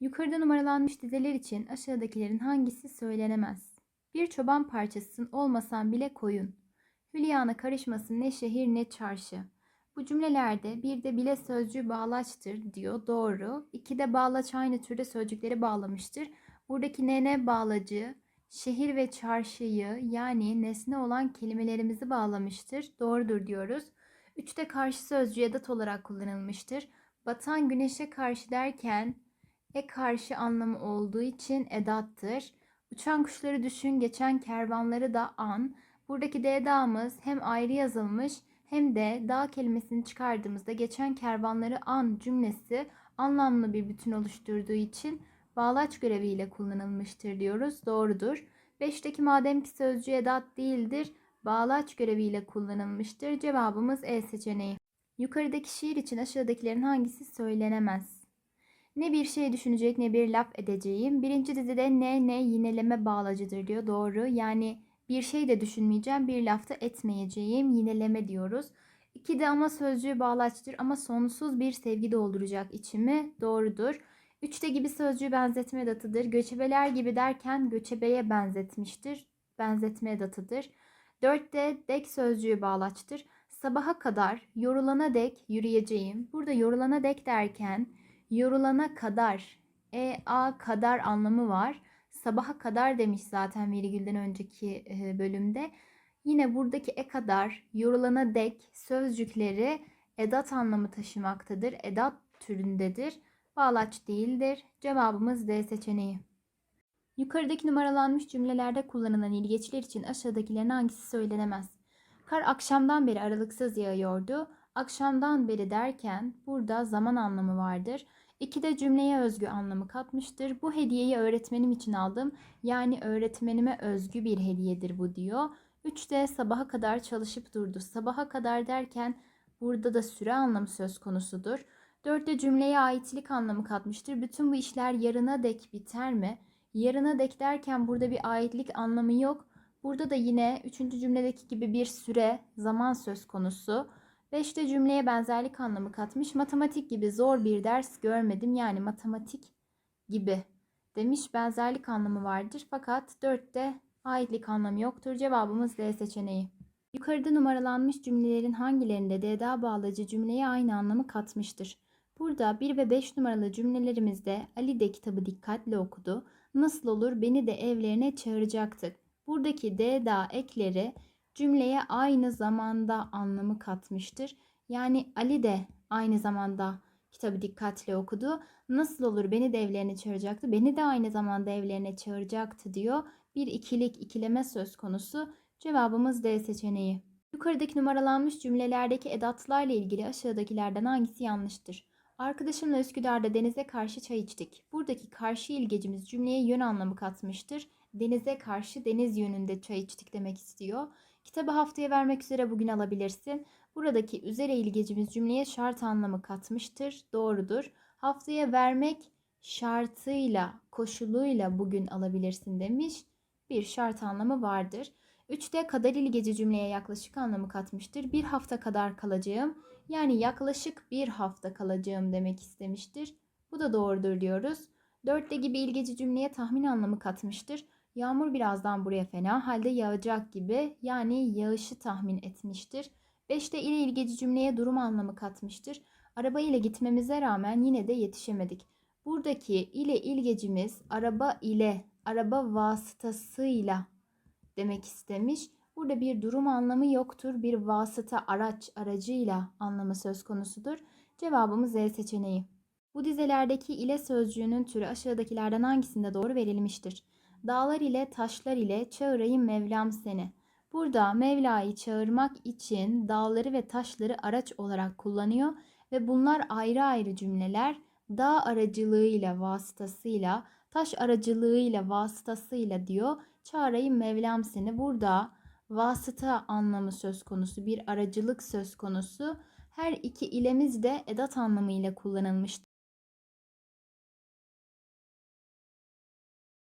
Yukarıda numaralanmış dizeler için aşağıdakilerin hangisi söylenemez? Bir çoban parçasısın olmasan bile koyun. Hülyana karışmasın ne şehir ne çarşı. Bu cümlelerde bir de bile sözcüğü bağlaçtır diyor. Doğru. İki de bağlaç aynı türde sözcükleri bağlamıştır. Buradaki nene bağlacı, şehir ve çarşıyı yani nesne olan kelimelerimizi bağlamıştır. Doğrudur diyoruz. Üçte karşı sözcüğü edat olarak kullanılmıştır. Batan güneşe karşı derken e karşı anlamı olduğu için edattır. Uçan kuşları düşün, geçen kervanları da an. Buradaki d'dağımız hem ayrı yazılmış hem de dağ kelimesini çıkardığımızda geçen kervanları an cümlesi anlamlı bir bütün oluşturduğu için bağlaç göreviyle kullanılmıştır diyoruz. Doğrudur. 5'teki madem ki sözcüğü edat değildir, bağlaç göreviyle kullanılmıştır. Cevabımız E seçeneği. Yukarıdaki şiir için aşağıdakilerin hangisi söylenemez? Ne bir şey düşünecek ne bir laf edeceğim. Birinci dizide ne ne yineleme bağlacıdır diyor. Doğru. Yani bir şey de düşünmeyeceğim, bir lafta etmeyeceğim. Yineleme diyoruz. İki de ama sözcüğü bağlaçtır ama sonsuz bir sevgi dolduracak içimi. Doğrudur. Üçte gibi sözcüğü benzetme edatıdır. Göçebeler gibi derken göçebeye benzetmiştir. Benzetme edatıdır. Dörtte dek sözcüğü bağlaçtır. Sabaha kadar yorulana dek yürüyeceğim. Burada yorulana dek derken yorulana kadar e a kadar anlamı var. Sabaha kadar demiş zaten virgülden önceki e, bölümde. Yine buradaki e kadar yorulana dek sözcükleri edat anlamı taşımaktadır. Edat türündedir. Bağlaç değildir. Cevabımız D seçeneği. Yukarıdaki numaralanmış cümlelerde kullanılan ilgeçler için aşağıdakilerin hangisi söylenemez? Kar akşamdan beri aralıksız yağıyordu. Akşamdan beri derken burada zaman anlamı vardır. İki de cümleye özgü anlamı katmıştır. Bu hediyeyi öğretmenim için aldım. Yani öğretmenime özgü bir hediyedir bu diyor. Üç de sabaha kadar çalışıp durdu. Sabaha kadar derken burada da süre anlamı söz konusudur. Dört de cümleye aitlik anlamı katmıştır. Bütün bu işler yarına dek biter mi? Yarına dek derken burada bir aitlik anlamı yok. Burada da yine üçüncü cümledeki gibi bir süre, zaman söz konusu. Beşte cümleye benzerlik anlamı katmış. Matematik gibi zor bir ders görmedim. Yani matematik gibi demiş. Benzerlik anlamı vardır. Fakat dörtte aitlik anlamı yoktur. Cevabımız D seçeneği. Yukarıda numaralanmış cümlelerin hangilerinde DDA bağlacı cümleye aynı anlamı katmıştır? Burada 1 ve 5 numaralı cümlelerimizde Ali de kitabı dikkatle okudu. Nasıl olur beni de evlerine çağıracaktık. Buradaki DDA ekleri cümleye aynı zamanda anlamı katmıştır. Yani Ali de aynı zamanda kitabı dikkatle okudu. Nasıl olur beni de evlerine çağıracaktı. Beni de aynı zamanda evlerine çağıracaktı diyor. Bir ikilik ikileme söz konusu. Cevabımız D seçeneği. Yukarıdaki numaralanmış cümlelerdeki edatlarla ilgili aşağıdakilerden hangisi yanlıştır? Arkadaşımla Üsküdar'da denize karşı çay içtik. Buradaki karşı ilgecimiz cümleye yön anlamı katmıştır. Denize karşı deniz yönünde çay içtik demek istiyor. Kitabı haftaya vermek üzere bugün alabilirsin. Buradaki üzere ilgecimiz cümleye şart anlamı katmıştır. Doğrudur. Haftaya vermek şartıyla, koşuluyla bugün alabilirsin demiş. Bir şart anlamı vardır. Üçte kadar ilgeci cümleye yaklaşık anlamı katmıştır. Bir hafta kadar kalacağım. Yani yaklaşık bir hafta kalacağım demek istemiştir. Bu da doğrudur diyoruz. Dörtte gibi ilgeci cümleye tahmin anlamı katmıştır. Yağmur birazdan buraya fena halde yağacak gibi yani yağışı tahmin etmiştir. 5'te ile ilgili cümleye durum anlamı katmıştır. Araba ile gitmemize rağmen yine de yetişemedik. Buradaki ile ilgecimiz araba ile, araba vasıtasıyla demek istemiş. Burada bir durum anlamı yoktur. Bir vasıta, araç, aracıyla anlamı söz konusudur. Cevabımız Z seçeneği. Bu dizelerdeki ile sözcüğünün türü aşağıdakilerden hangisinde doğru verilmiştir? Dağlar ile taşlar ile çağırayım Mevlam seni. Burada Mevla'yı çağırmak için dağları ve taşları araç olarak kullanıyor ve bunlar ayrı ayrı cümleler dağ aracılığıyla vasıtasıyla taş aracılığıyla vasıtasıyla diyor. Çağırayım Mevlam seni. Burada vasıta anlamı söz konusu, bir aracılık söz konusu. Her iki ilemiz de edat anlamıyla kullanılmıştır.